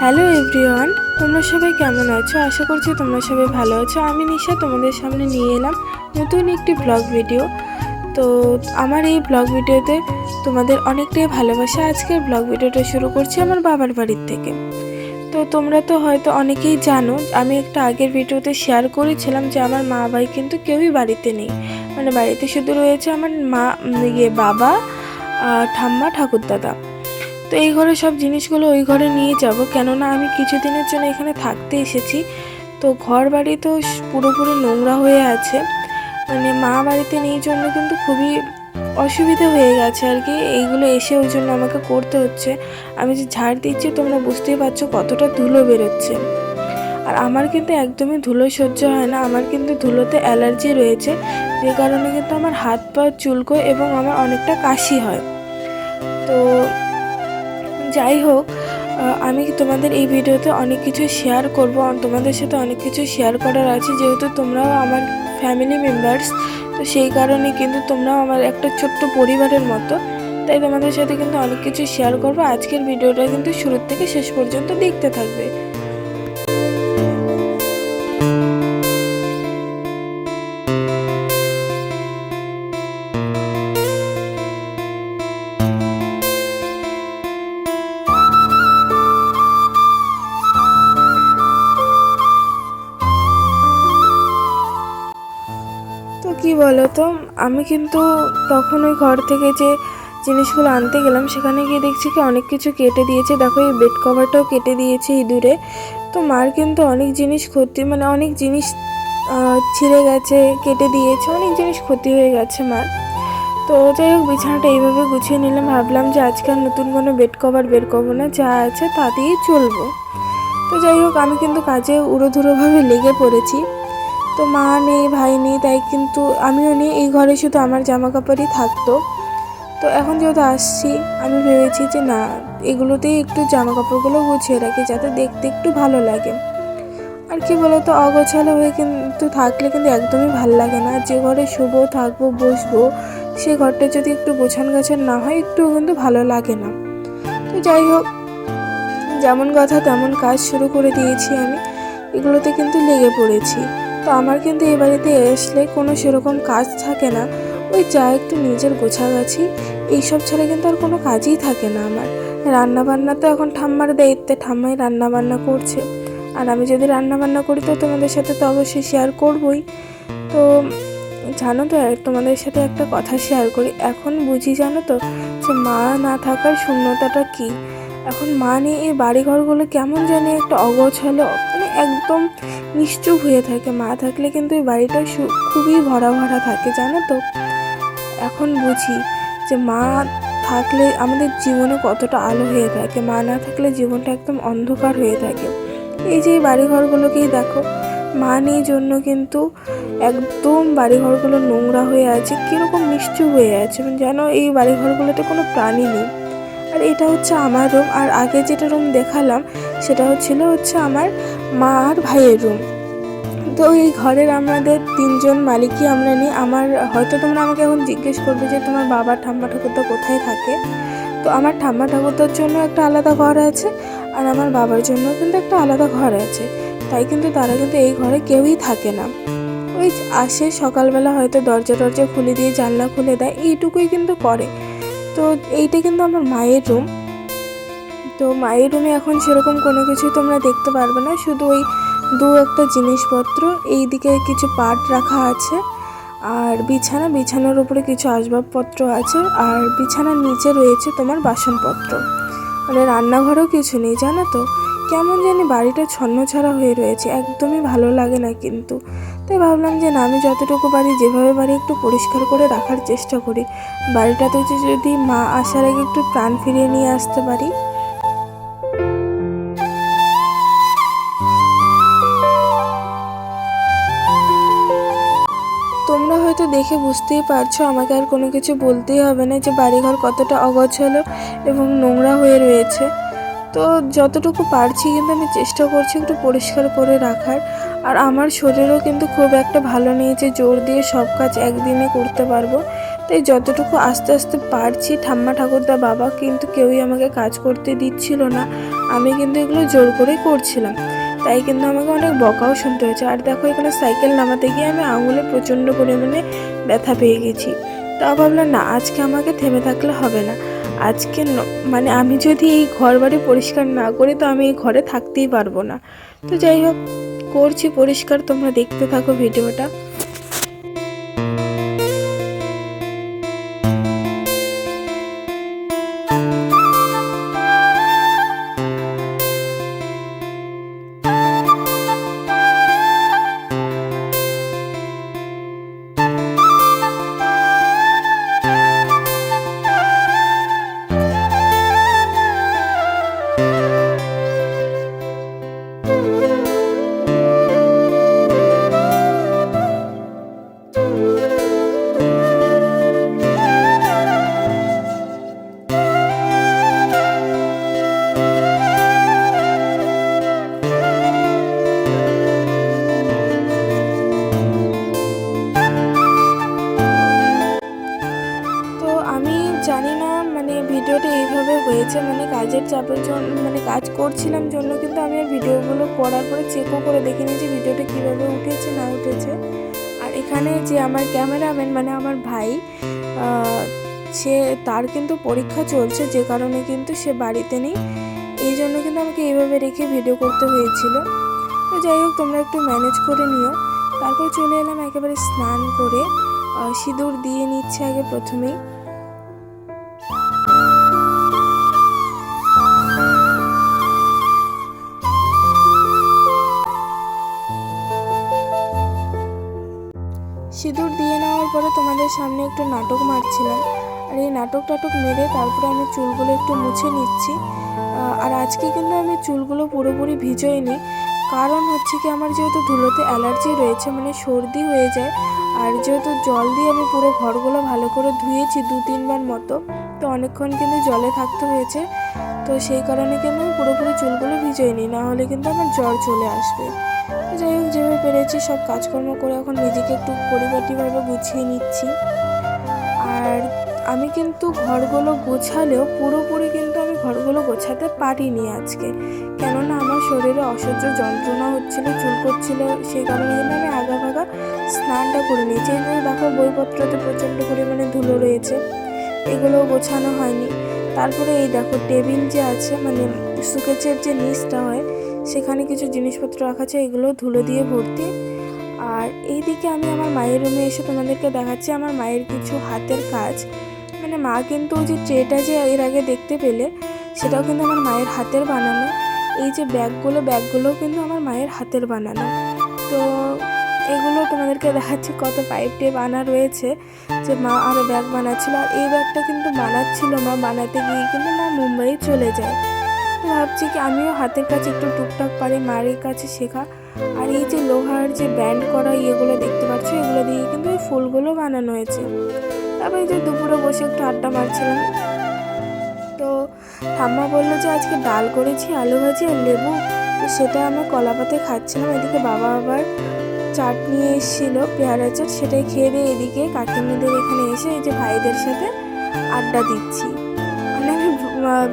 Hello everyone, তোমরা সবাই কেমন আছো? আশা করছি তোমরা সবাই ভালো আছো। আমি নিশা, তোমাদের সামনে নিয়ে এলাম নতুন একটি ব্লগ ভিডিও। তো আমার এই ব্লগ ভিডিওতে তোমাদের অনেকটাই ভালোবাসা। আজকের ব্লগ ভিডিওটা শুরু করছি আমার বাবার বাড়ির থেকে। তো তোমরা তো হয়তো অনেকেই জানো, আমি একটা আগের ভিডিওতে শেয়ার করেছিলাম যে আমার মা ভাই কিন্তু কেউই বাড়িতে নেই। মানে বাড়িতে শুধু রয়েছে আমার মা ইয়ে বাবা ঠাম্মা, ঠাকুরদাদা। তো এই ঘরে সব জিনিসগুলো ওই ঘরে নিয়ে যাব। কেননা আমি কিছুদিনের জন্য এখানে থাকতে এসেছি। তো ঘর বাড়ি তো পুরোপুরি নোংরা হয়ে আছে। মানে মা বাড়িতে নেই জন্য কিন্তু খুবই অসুবিধা হয়ে গেছে আর কি। এইগুলো এসে ওই জন্য আমাকে করতে হচ্ছে। আমি যে ঝাড় দিচ্ছি তোমরা বুঝতেই পারছ কতটা ধুলো বেরোচ্ছে। আর আমার কিন্তু একদমই ধুলো সহ্য হয় না। আমার কিন্তু ধুলোতে অ্যালার্জি রয়েছে। যে কারণে কিন্তু আমার হাত পা চুলকো এবং আমার অনেকটা কাশি হয়। তো যাই হোক আমি তোমাদের এই ভিডিওতে অনেক কিছু শেয়ার করব তোমাদের সাথে অনেক কিছু শেয়ার করার আছে। যেহেতু তোমরাও আমার ফ্যামিলি মেম্বার্স তো সেই কারণে কিন্তু তোমরাও আমার একটা ছোট্ট পরিবারের মতো, তাই তোমাদের সাথে কিন্তু অনেক কিছু শেয়ার করব। আজকের ভিডিওটা কিন্তু শুরু থেকে শেষ পর্যন্ত দেখতে থাকবে। বলো তো আমি কিন্তু তখন ওই ঘর থেকে যে জিনিসগুলো আনতে গেলাম, সেখানে গিয়ে দেখছি কি অনেক কিছু কেটে দিয়েছে। দেখো, এই বেড কভারটাও কেটে দিয়েছে ইঁদুরে। তো মার কিন্তু অনেক জিনিস ক্ষতি মানে অনেক জিনিস ছিঁড়ে গেছে, কেটে দিয়েছে, অনেক জিনিস ক্ষতি হয়ে গেছে মার। তো যাই হোক, বিছানাটা এইভাবে গুছিয়ে নিলাম। ভাবলাম যে আজকে আর নতুন কোনো বেড কভার বের করব না, যা আছে তা দিয়েই চলবো। তো যাই হোক, আমি কিন্তু কাজে উড়োধুরোভাবে লেগে পড়েছি। তো মা নেই, ভাই নেই, তাই কিন্তু আমিও নেই। এই ঘরে শুধু আমার জামা কাপড়ই থাকতো। তো এখন যেহেতু আসছি, আমি ভেবেছি যে না, এগুলোতেই একটু জামা কাপড়গুলো গুছিয়ে রাখি যাতে দেখতে একটু ভালো লাগে। আর কি বলতো, অগোছালো হয়ে কিন্তু থাকলে কিন্তু একদমই ভালো লাগে না। যে ঘরে শুবো, থাকব, বসবো, সে ঘরটা যদি একটু গোছান গাছান না হয়, একটু কিন্তু ভালো লাগে না। তো যাই হোক, যেমন কথা তেমন কাজ শুরু করে দিয়েছি আমি। এগুলোতে কিন্তু লেগে পড়েছি। তো আমার কিন্তু এই বাড়িতে আসলে কোনো সেরকম কাজ থাকে না। ওই যা একটু নিজের গোছাগাছি এইসব ছাড়া কিন্তু আর কোনো কাজই থাকে না আমার। রান্না বান্না তো এখন ঠাম্মার দায়িত্বে, ঠাম্মাই রান্না বান্না করছে। আর আমি যদি রান্না বান্না করি তো তোমাদের সাথে তো অবশ্যই শেয়ার করবই। তো জানো তো তোমাদের সাথে একটা কথা শেয়ার করি। এখন বুঝি জানো তো যে মা না থাকার শূন্যতাটা কী? এখন মা নিয়ে এই বাড়িঘরগুলো কেমন জানি একটা অগোছালো একদম নিশ্চুপ হয়ে থাকে। মা থাকলে কিন্তু এই বাড়িটা খুবই ভরা ভরা থাকে, জানো তো? এখন বুঝি যে মা থাকলে আমাদের জীবনে কতটা আলো হয়ে থাকে, মা না থাকলে জীবনটা একদম অন্ধকার হয়ে থাকে। এই যে বাড়িঘরগুলোকেই দেখো, মা নেই জন্য কিন্তু একদম বাড়িঘরগুলো নোংরা হয়ে আছে, কীরকম নিশ্চুপ হয়ে আছে। যেন এই বাড়িঘরগুলোতে কোনো প্রাণী নেই। আর এটা হচ্ছে আমার রুম আর আগে যেটা রুম দেখালাম, সেটা হচ্ছিল হচ্ছে আমার মা আর ভাইয়ের রুম তো এই ঘরের আমাদের তিনজন মালিকই আমরা নিই। আমার, হয়তো তোমরা আমাকে এখন জিজ্ঞেস করবে যে তোমার বাবা ঠাম্মা ঠাকুরদা কোথায় থাকে? তো আমার ঠাম্মা ঠাকুরদার জন্য একটা আলাদা ঘর আছে, আর আমার বাবার জন্য কিন্তু একটা আলাদা ঘর আছে। তাই কিন্তু তারা কিন্তু এই ঘরে কেউই থাকে না। ওই আসে সকালবেলা হয়তো দরজা টরজা খুলে দিয়ে জানলা খুলে দেয়, এইটুকুই কিন্তু করে। তো এইটা কিন্তু আমার মায়ের রুম তো মায়ের রুমে এখন সেরকম কোনো কিছু তোমরা দেখতে পারবে না, শুধু ওই দু একটা জিনিসপত্র এই দিকে কিছু পাট রাখা আছে, আর বিছানা, বিছানার উপরে কিছু আসবাবপত্র আছে, আর বিছানার নিচে রয়েছে তোমার বাসনপত্র। মানে রান্নাঘরেও কিছু নেই, জানো তো? কেমন জানি বাড়িটা ছন্ন ছন্নছাড়া হয়ে রয়েছে, একদমই ভালো লাগে না কিন্তু। তাই ভাবলাম যে না, আমি যতটুকু পারি যেভাবে পারি একটু পরিষ্কার করে রাখার চেষ্টা করি। বাড়িটাতে যে যদি মা আসার আগে একটু প্রাণ ফিরিয়ে নিয়ে আসতে পারি। তোমরা হয়তো দেখে বুঝতেই পারছ, আমাকে আর কোনো কিছু বলতেই হবে না যে বাড়িঘর কতটা অগোছালো এবং নোংরা হয়ে রয়েছে। তো যতটুকু পারছি কিন্তু আমি চেষ্টা করছি একটু পরিষ্কার করে রাখার। আর আমার শরীরও কিন্তু খুব একটা ভালো নেই যে জোর দিয়ে সব কাজ একদিনে করতে পারব। তাই যতটুকু আস্তে আস্তে পারছি, ঠাম্মা ঠাকুরদা বাবা কিন্তু কেউই আমাকে কাজ করতে দিচ্ছিল না। আমি কিন্তু এগুলো জোর করেই করছিলাম। তাই কিন্তু আমাকে অনেক বকাও শুনতে হয়েছে। আর দেখো এখানে সাইকেল নামাতে গিয়ে আমি আঙুলে প্রচণ্ড পরিমাণে ব্যথা পেয়ে গেছি। তা ভাবলাম না, আজকে আমাকে থেমে থাকলে হবে না। আজকে মানে আমি যদি এই ঘর বাড়ি পরিষ্কার না করি তো আমি এই ঘরে থাকতেই পারব না। তো যাই হোক, করছি পরিষ্কার, তোমরা দেখতে থাকো ভিডিওটা। চাপের জন্য মানে কাজ করছিলাম জন্য, কিন্তু আমি আর ভিডিওগুলো করার পরে চেকও করে দেখে নিয়েছি ভিডিওটা কীভাবে উঠেছে, না উঠেছে। আর এখানে যে আমার ক্যামেরাম্যান মানে আমার ভাই সে, তার কিন্তু পরীক্ষা চলছে, যে কারণে কিন্তু সে বাড়িতে নেই। এই জন্য কিন্তু আমাকে এইভাবে রেখে ভিডিও করতে হয়েছিল। তো যাই হোক, তোমরা একটু ম্যানেজ করে নিও। তারপর চলে এলাম একেবারে স্নান করে। সিঁদুর দিয়ে নিচ্ছে আগে প্রথমেই। দিয়ে নেওয়ার পরে তোমাদের সামনে একটু নাটক মারছিলাম। আর এই নাটক টাটক মেরে তারপরে আমি চুলগুলো একটু মুছে নিচ্ছি। আর আজকে কিন্তু আমি চুলগুলো পুরোপুরি ভিজোইনি। কারণ হচ্ছে কি, আমার যেহেতু ধুলোতে অ্যালার্জি রয়েছে মানে সর্দি হয়ে যায়, আর যেহেতু জল দিয়ে আমি পুরো ঘরগুলো ভালো করে ধুয়েছি দু তিনবার মতো, তো অনেকক্ষণ কিন্তু জলে থাকতে হয়েছে। তো সেই কারণে কিন্তু আমি পুরোপুরি চুলগুলো ভিজোইনি, না হলে কিন্তু আমার জ্বর চলে আসবে। পেরেছি, সব কাজকর্ম করে এখন নিজেকে একটু পরিপাটিভাবে গুছিয়ে নিচ্ছি। আর আমি কিন্তু ঘরগুলো গোছালেও পুরোপুরি কিন্তু আমি ঘরগুলো গোছাতে পারিনি আজকে। কেননা আমার শরীরে অসহ্য যন্ত্রণা হচ্ছিল, চুল করছিল সেই কারণে কিন্তু আমি আগা ভাগা স্নানটা করে নিয়েছি। এই যে দেখো বইপত্রতে প্রচণ্ড পরিমাণে ধুলো রয়েছে এগুলো গোছানো হয়নি। তারপরে এই দেখো টেবিল যে আছে মানে সুকেচের যে নিচটা হয় সেখানে কিছু জিনিসপত্র রাখা আছে এগুলো ধুলো দিয়ে ভর্তি। আর এইদিকে আমি আমার মায়ের রুমে এসে তোমাদেরকে দেখাচ্ছি আমার মায়ের কিছু হাতের কাজ। মানে মা কিন্তু ওই যে ট্রেটা যে এর আগে দেখতে পেলে, সেটাও কিন্তু আমার মায়ের হাতের বানানো। এই যে ব্যাগগুলো, ব্যাগগুলোও কিন্তু আমার মায়ের হাতের বানানো। তো এগুলো তোমাদেরকে দেখাচ্ছি, কত পাইপ টেপ আনা রয়েছে যে মা আরও ব্যাগ বানাচ্ছিল। আর এই ব্যাগটা কিন্তু বানাচ্ছিল মা, বানাতে গিয়ে কিন্তু মা মুম্বাই চলে যায়। তো ভাবছি কি আমিও হাতের কাছে একটু টুকটাক পারি, মায়ের কাছে শেখা। আর এই যে লোহার যে ব্যান্ড করা ইয়েগুলো দেখতে পাচ্ছ, এগুলো দিয়ে কিন্তু এই ফুলগুলো বানানো হয়েছে। তারপরে এই যে দুপুরে বসে একটু আড্ডা মারছিলাম। তো ঠাম্মা বলল যে আজকে ডাল করেছি, আলু ভাজি আর লেবু। তো সেটা আমরা কলাপাতে খাচ্ছিলাম। এদিকে বাবা আবার চাট নিয়ে এসেছিল, পেয়ারা চাট, সেটাই খেয়ে দিয়ে এদিকে কাকিমাদের এখানে এসে এই যে ভাইদের সাথে আড্ডা দিচ্ছি। আমি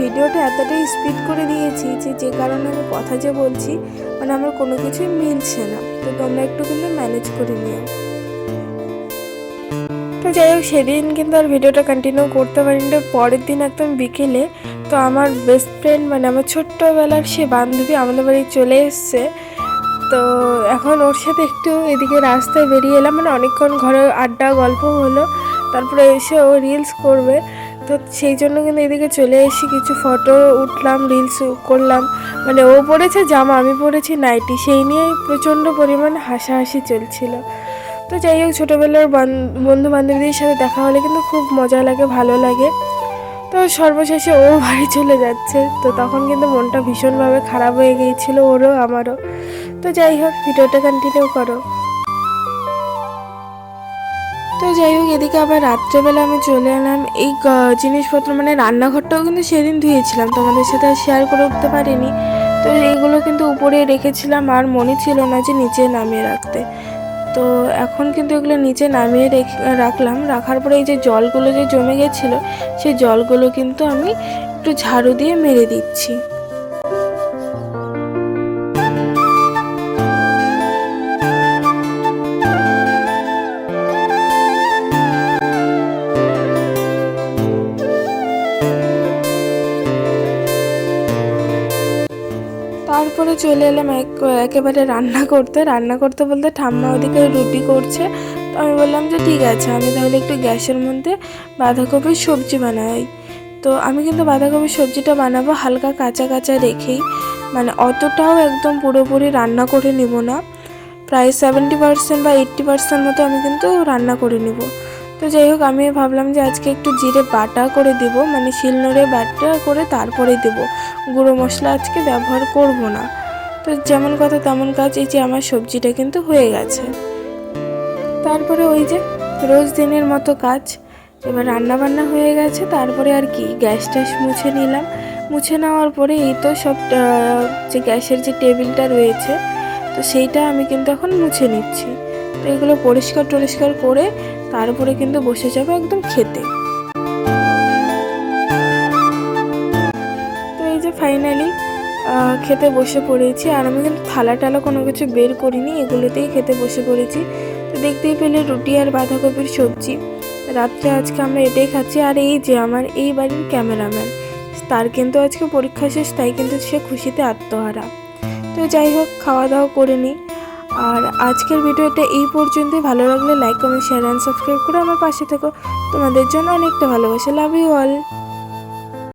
ভিডিওটা এতটাই স্পিড করে দিয়েছি যে যে কারণে আমি কথা যে বলছি মানে আমার কোনো কিছুই মিলছে না। তো তোমরা একটু কিন্তু ম্যানেজ করে নিও। তো যাই হোক, সেদিন কিন্তু আর ভিডিওটা কন্টিনিউ করতে পারিনি। পরের দিন একদম বিকেলে, তো আমার বেস্ট ফ্রেন্ড মানে আমার ছোট্টবেলার সে বান্ধবী আমাদের বাড়ি চলে এসছে। তো এখন ওর সাথে একটু এদিকে রাস্তায় বেরিয়ে এলাম। মানে অনেকক্ষণ ঘরে আড্ডা, গল্প হলো। তারপরে এসে ও রিলস করবে। তো সেই জন্য কিন্তু এদিকে চলে এসে কিছু ফটো উঠলাম রিলস করলাম। মানে ও পড়েছে জামা, আমি পড়েছি নাইটি সেই নিয়েই প্রচণ্ড পরিমাণ হাসাহাসি চলছিল। তো যাই হোক, ছোটোবেলার বন্ধু বান্ধবীদের সাথে দেখা হলে কিন্তু খুব মজা লাগে, ভালো লাগে। তো সর্বশেষে ও বাড়ি চলে যাচ্ছে। তো তখন কিন্তু মনটা ভীষণভাবে খারাপ হয়ে গিয়েছিল, ওরও, আমারও। তো যাই হোক, ভিডিওটা কন্টিনিউ করো। তো যাই হোক, এদিকে আবার রাত্রেবেলা আমি চলে এলাম। এই জিনিসপত্র মানে রান্নাঘরটাও কিন্তু সেদিন ধুয়েছিলাম, তোমাদের সাথে শেয়ার করে উঠতে পারিনি। তো এইগুলো কিন্তু উপরে রেখেছিলাম, আর মনে ছিল না যে নিচে নামিয়ে রাখতে। তো এখন কিন্তু এগুলো নিচে নামিয়ে রেখে, রাখলাম। রাখার পরে এই যে জলগুলো যে জমে গেছিল, সেই জলগুলো কিন্তু আমি একটু ঝাড়ু দিয়ে মেরে দিচ্ছি। তারপরে চলে এলাম এক, একেবারে রান্না করতে। রান্না করতে বলতে ঠাম্মা ওদিকে রুটি করছে। তো আমি বললাম যে ঠিক আছে, আমি তাহলে একটু গ্যাসের মধ্যে বাঁধাকপির সবজি বানাই। তো আমি কিন্তু বাঁধাকপির সবজিটা বানাবো হালকা কাঁচা কাঁচা রেখেই। মানে অতটাও একদম পুরোপুরি রান্না করে নিব না। প্রায় সেভেন্টি পার্সেন্ট বা এইট্টি পার্সেন্ট মতো আমি কিন্তু রান্না করে নিব। তো যাই হোক, আমি ভাবলাম যে আজকে একটু জিরে বাটা করে দেব মানে শিলনোড়ে বাটা করে তারপরে দেব। গুঁড়ো মশলা আজকে ব্যবহার করব না। তো যেমন কথা তেমন কাজ, এই যে আমার সবজিটা কিন্তু হয়ে গেছে। তারপরে ওই যে রোজ দিনের মতো কাজ, এবার রান্না বান্না হয়ে গেছে, তারপরে আর কি, গ্যাস ট্যাস মুছে নিলাম। মুছে নেওয়ার পরে এই তো সব যে গ্যাসের যে টেবিলটা রয়েছে, তো সেইটা আমি কিন্তু এখন মুছে নিচ্ছি। তো এগুলো পরিষ্কার টরিষ্কার করে তারপরে কিন্তু বসে যাব একদম খেতে। তো এই যে ফাইনালি খেতে বসে পড়েছি। আর আমি কিন্তু থালা টালা কোনো কিছু বের করিনি, এগুলোতেই খেতে বসে পড়েছি। তো দেখতেই পেলে রুটি আর বাঁধাকপির সবজি। রাত্রে আজকে আমরা এটাই খাচ্ছি। আর এই যে আমার এই বাড়ির ক্যামেরাম্যান, তার কিন্তু আজকে পরীক্ষা শেষ, তাই কিন্তু সে খুশিতে আত্মহারা। তো যাই হোক, খাওয়া দাওয়া করে নিই আর আজকের ভিডিওটা এই পর্যন্তই। ভালো লাগলে like comment share and subscribe করে আমার পাশে থেকো। তোমাদের জন্য অনেকটা ভালোবাসা। Love you all